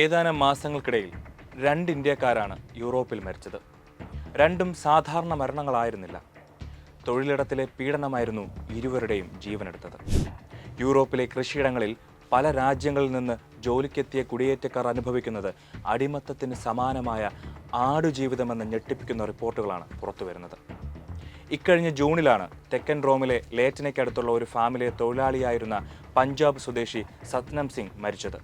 ഏതാനും മാസങ്ങൾക്കിടയിൽ രണ്ട് ഇന്ത്യക്കാരാണ് യൂറോപ്പിൽ മരിച്ചത്. രണ്ടും സാധാരണ മരണങ്ങളായിരുന്നില്ല. തൊഴിലിടത്തിലെ പീഡനമായിരുന്നു ഇരുവരുടെയും ജീവനെടുത്തത്. യൂറോപ്പിലെ കൃഷിയിടങ്ങളിൽ പല രാജ്യങ്ങളിൽ നിന്ന് ജോലിക്കെത്തിയ കുടിയേറ്റക്കാർ അനുഭവിക്കുന്നത് അടിമത്തത്തിന് സമാനമായ ആടുജീവിതമെന്ന് ഞെട്ടിപ്പിക്കുന്ന റിപ്പോർട്ടുകളാണ് പുറത്തുവരുന്നത്. ഇക്കഴിഞ്ഞ ജൂണിലാണ് തെക്കൻ റോമിലെ ലേറ്റനയ്ക്കടുത്തുള്ള ഒരു ഫാമിലെ തൊഴിലാളിയായിരുന്ന പഞ്ചാബ് സ്വദേശി സത്നം സിംഗ് മരിച്ചത്.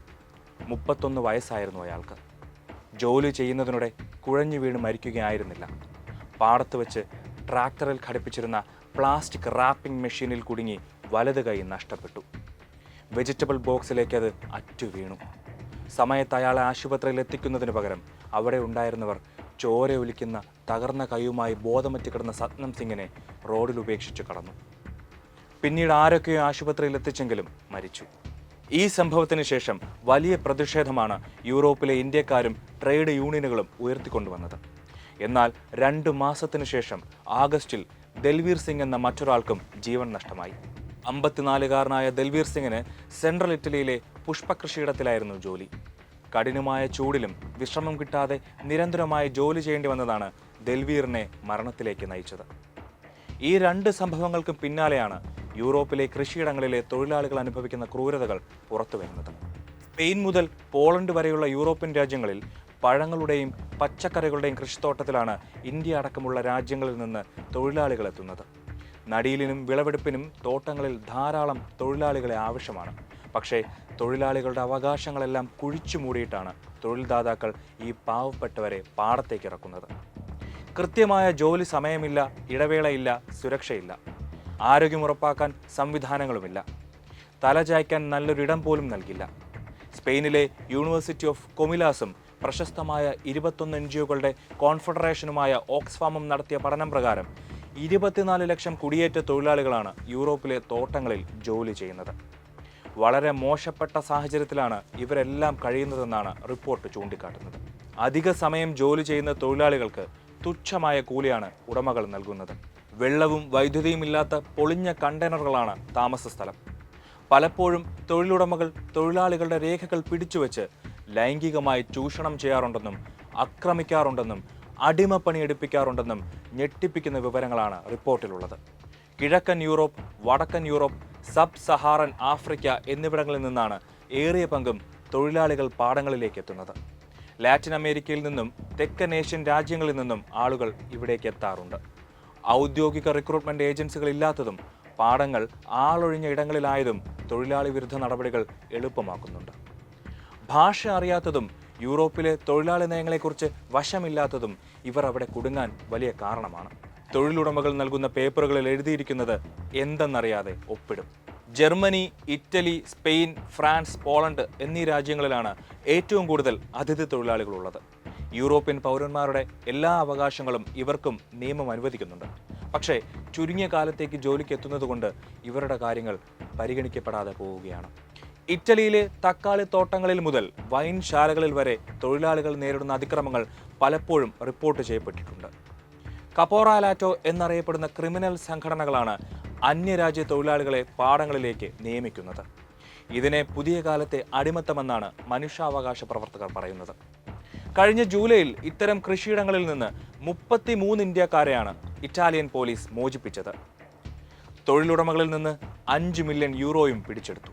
മുപ്പത്തൊന്ന് വയസ്സായിരുന്നു അയാൾക്ക്. ജോലി ചെയ്യുന്നതിനിടെ കുഴഞ്ഞു വീണ് മരിക്കുകയായിരുന്നില്ല. പാടത്ത് വെച്ച് ട്രാക്ടറിൽ ഘടിപ്പിച്ചിരുന്ന പ്ലാസ്റ്റിക് റാപ്പിംഗ് മെഷീനിൽ കുടുങ്ങി വലത് കൈ നഷ്ടപ്പെട്ടു. വെജിറ്റബിൾ ബോക്സിലേക്ക് അത് അറ്റു വീണു. സമയത്ത് അയാളെ ആശുപത്രിയിൽ എത്തിക്കുന്നതിന് പകരം അവിടെ ഉണ്ടായിരുന്നവർ ചോര ഒലിക്കുന്ന തകർന്ന കൈയുമായി ബോധമറ്റ് കിടന്ന സത്നം സിംഗിനെ റോഡിൽ ഉപേക്ഷിച്ച് കടന്നു. പിന്നീട് ആരൊക്കെയോ ആശുപത്രിയിൽ എത്തിച്ചെങ്കിലും മരിച്ചു. ഈ സംഭവത്തിന് ശേഷം വലിയ പ്രതിഷേധമാണ് യൂറോപ്പിലെ ഇന്ത്യക്കാരും ട്രേഡ് യൂണിയനുകളും ഉയർത്തിക്കൊണ്ടുവന്നത്. എന്നാൽ രണ്ട് മാസത്തിനു ശേഷം ആഗസ്റ്റിൽ ദൽവീർ സിംഗ് എന്ന മറ്റൊരാൾക്കും ജീവൻ നഷ്ടമായി. അമ്പത്തിനാലുകാരനായ ദൽവീർ സിംഗിന് സെൻട്രൽ ഇറ്റലിയിലെ പുഷ്പകൃഷിയിടത്തിലായിരുന്നു ജോലി. കഠിനമായ ചൂടിലും വിശ്രമം കിട്ടാതെ നിരന്തരമായി ജോലി ചെയ്യേണ്ടി വന്നതാണ് ദൽവീറിനെ മരണത്തിലേക്ക് നയിച്ചത്. ഈ രണ്ട് സംഭവങ്ങൾക്കും പിന്നാലെയാണ് യൂറോപ്പിലെ കൃഷിയിടങ്ങളിലെ തൊഴിലാളികൾ അനുഭവിക്കുന്ന ക്രൂരതകൾ പുറത്തുവരുന്നത് സ്പെയിൻ മുതൽ പോളണ്ട് വരെയുള്ള യൂറോപ്യൻ രാജ്യങ്ങളിൽ പഴങ്ങളുടെയും പച്ചക്കറികളുടെയും കൃഷിത്തോട്ടത്തിലാണ് ഇന്ത്യ അടക്കമുള്ള രാജ്യങ്ങളിൽ നിന്ന് തൊഴിലാളികൾ എത്തുന്നത്. നടീലിനും വിളവെടുപ്പിനും തോട്ടങ്ങളിൽ ധാരാളം തൊഴിലാളികളെ ആവശ്യമാണ്. പക്ഷേ തൊഴിലാളികളുടെ അവകാശങ്ങളെല്ലാം കുഴിച്ചു മൂടിയിട്ടാണ് തൊഴിൽദാതാക്കൾ ഈ പാവപ്പെട്ടവരെ പാടത്തേക്ക് ഇറക്കുന്നത്. കൃത്യമായ ജോലി സമയമില്ല ഇടവേളയില്ല സുരക്ഷയില്ല. ആരോഗ്യം ഉറപ്പാക്കാൻ സംവിധാനങ്ങളുമില്ല. തലചായ്ക്കാൻ നല്ലൊരിടം പോലും നൽകില്ല. സ്പെയിനിലെ യൂണിവേഴ്സിറ്റി ഓഫ് കൊമിലാസും പ്രശസ്തമായ ഇരുപത്തൊന്ന് എൻ ജി ഒകളുടെ കോൺഫെഡറേഷനുമായ ഓക്സ്ഫാമും നടത്തിയ പഠനം പ്രകാരം ഇരുപത്തിനാല് ലക്ഷം കുടിയേറ്റ തൊഴിലാളികളാണ് യൂറോപ്പിലെ തോട്ടങ്ങളിൽ ജോലി ചെയ്യുന്നത്. വളരെ മോശപ്പെട്ട സാഹചര്യത്തിലാണ് ഇവരെല്ലാം കഴിയുന്നതെന്നാണ് റിപ്പോർട്ട് ചൂണ്ടിക്കാട്ടുന്നത്. അധിക സമയം ജോലി ചെയ്യുന്ന തൊഴിലാളികൾക്ക് തുച്ഛമായ കൂലിയാണ് ഉടമകൾ നൽകുന്നത്. വെള്ളവും വൈദ്യുതിയും ഇല്ലാത്ത പൊളിഞ്ഞ കണ്ടെയ്നറുകളാണ് താമസ സ്ഥലം. പലപ്പോഴും തൊഴിലുടമകൾ തൊഴിലാളികളുടെ രേഖകൾ പിടിച്ചുവെച്ച് ലൈംഗികമായി ചൂഷണം ചെയ്യാറുണ്ടെന്നും ആക്രമിക്കാറുണ്ടെന്നും അടിമപ്പണി എടുപ്പിക്കാറുണ്ടെന്നും ഞെട്ടിപ്പിക്കുന്ന വിവരങ്ങളാണ് റിപ്പോർട്ടിലുള്ളത്. കിഴക്കൻ യൂറോപ്പ് വടക്കൻ യൂറോപ്പ് സബ് സഹാറൻ ആഫ്രിക്ക എന്നിവിടങ്ങളിൽ നിന്നാണ് ഏറിയ പങ്കും തൊഴിലാളികൾ പാടങ്ങളിലേക്ക് എത്തുന്നത്. ലാറ്റിൻ അമേരിക്കയിൽ നിന്നും തെക്കൻ ഏഷ്യൻ രാജ്യങ്ങളിൽ നിന്നും ആളുകൾ ഇവിടേക്ക് എത്താറുണ്ട്. ഔദ്യോഗിക റിക്രൂട്ട്മെന്റ് ഏജൻസികൾ ഇല്ലാത്തതും പാടങ്ങൾ ആളൊഴിഞ്ഞ ഇടങ്ങളിലായതും തൊഴിലാളി വിരുദ്ധ നടപടികൾ എളുപ്പമാക്കുന്നുണ്ട്. ഭാഷ അറിയാത്തതും യൂറോപ്പിലെ തൊഴിലാളി നയങ്ങളെക്കുറിച്ച് വശമില്ലാത്തതും ഇവർ അവിടെ കുടുങ്ങാൻ വലിയ കാരണമാണ്. തൊഴിലുടമകൾ നൽകുന്ന പേപ്പറുകളിൽ എഴുതിയിരിക്കുന്നത് എന്തെന്നറിയാതെ ഒപ്പിടും. Germany Italy Spain France Poland എന്നീ രാജ്യങ്ങളിലാണ് ഏറ്റവും കൂടുതൽ അതിഥി തൊഴിലാളികളുള്ളത്. യൂറോപ്യൻ പൗരന്മാരുടെ എല്ലാ അവകാശങ്ങളും ഇവർക്കും നിയമം അനുവദിക്കുന്നുണ്ട്. പക്ഷേ ചുരുങ്ങിയ കാലത്തേക്ക് ജോലിക്ക് എത്തുന്നതുകൊണ്ട് ഇവരുടെ കാര്യങ്ങൾ പരിഗണിക്കപ്പെടാതെ പോവുകയാണ്. ഇറ്റലിയിലെ തക്കാളി തോട്ടങ്ങളിൽ മുതൽ വൈൻ ശാലകളിൽ വരെ തൊഴിലാളികൾ നേരിടുന്ന അതിക്രമങ്ങൾ പലപ്പോഴും റിപ്പോർട്ട് ചെയ്യപ്പെട്ടിട്ടുണ്ട്. കപ്പോറാലാറ്റോ എന്നറിയപ്പെടുന്ന ക്രിമിനൽ സംഘടനകളാണ് അന്യരാജ്യ തൊഴിലാളികളെ പാടങ്ങളിലേക്ക് നിയമിക്കുന്നത്. ഇതിനെ പുതിയ കാലത്തെ അടിമത്തമെന്നാണ് മനുഷ്യാവകാശ പ്രവർത്തകർ പറയുന്നത്. കഴിഞ്ഞ ജൂലൈയിൽ ഇത്തരം കൃഷിയിടങ്ങളിൽ നിന്ന് മുപ്പത്തി മൂന്ന് ഇന്ത്യക്കാരെയാണ് ഇറ്റാലിയൻ പോലീസ് മോചിപ്പിച്ചത്. തൊഴിലുടമകളിൽ നിന്ന് അഞ്ച് മില്യൺ യൂറോയും പിടിച്ചെടുത്തു.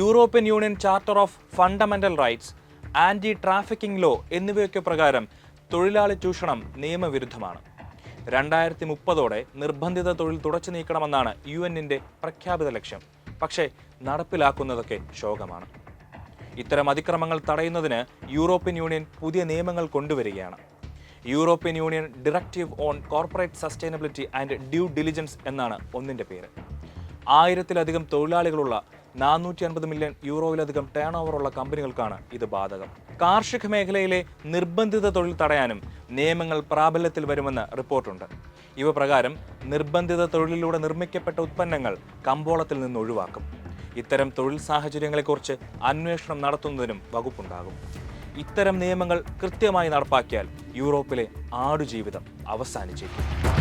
European union charter of fundamental rights anti trafficking law എന്നിവയൊക്കെ പ്രകാരം തൊഴിലാളി ചൂഷണം നിയമവിരുദ്ധമാണ്. രണ്ടായിരത്തി മുപ്പതോടെ നിർബന്ധിത തൊഴിൽ തുടച്ചു നീക്കണമെന്നാണ് യു എന്നിന്റെ പ്രഖ്യാപിത ലക്ഷ്യം. പക്ഷേ നടപ്പിലാക്കുന്നതൊക്കെ ശോകമാണ്. ഇത്തരം അതിക്രമങ്ങൾ തടയുന്നതിന് യൂറോപ്യൻ യൂണിയൻ പുതിയ നിയമങ്ങൾ കൊണ്ടുവരികയാണ്. European union directive on corporate sustainability and due diligence എന്നാണ് ഒന്നിന്റെ പേര്. ആയിരത്തിലധികം തൊഴിലാളികളുള്ള നാനൂറ്റി അൻപത് മില്യൺ യൂറോയിലധികം ടേൺ ഓവറുള്ള കമ്പനികൾക്കാണ് ഇത് ബാധകം. കാർഷിക മേഖലയിലെ നിർബന്ധിത തൊഴിൽ തടയാനും നിയമങ്ങൾ പ്രാബല്യത്തിൽ വരുമെന്ന് റിപ്പോർട്ടുണ്ട്. ഇവ പ്രകാരം നിർബന്ധിത തൊഴിലിലൂടെ നിർമ്മിക്കപ്പെട്ട ഉത്പന്നങ്ങൾ കമ്പോളത്തിൽ നിന്ന് ഒഴിവാക്കും. ഇത്തരം തൊഴിൽ സാഹചര്യങ്ങളെക്കുറിച്ച് അന്വേഷണം നടത്തുന്നതിനും വകുപ്പുണ്ടാകും. ഇത്തരം നിയമങ്ങൾ കൃത്യമായി നടപ്പാക്കിയാൽ യൂറോപ്പിലെ ആടുജീവിതം അവസാനിച്ചേക്കും.